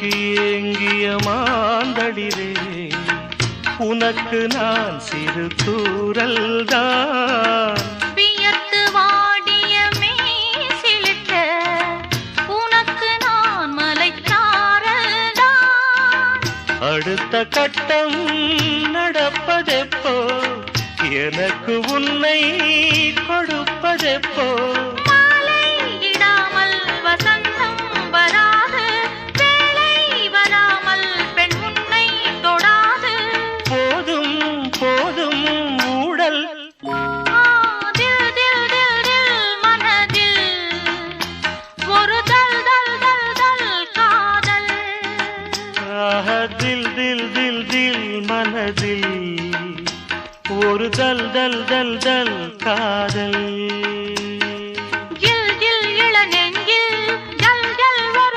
ஏங்கி ஏங்கிய மாந்தளிரே உனக்கு நான் சிறு கூறல் தான் வியர்த்து வாடிய மேசிலிட்ட உனக்கு நான் மலைச்சாரல்தான் அடுத்த கட்டம் நடப்பதெப்போ எனக்கு உன்னை கொடுப்பதெப்போ ஆஹா, தில் தில் தில் தில் மனதில். ஒரு தல் தல் தல் தல் காதல்.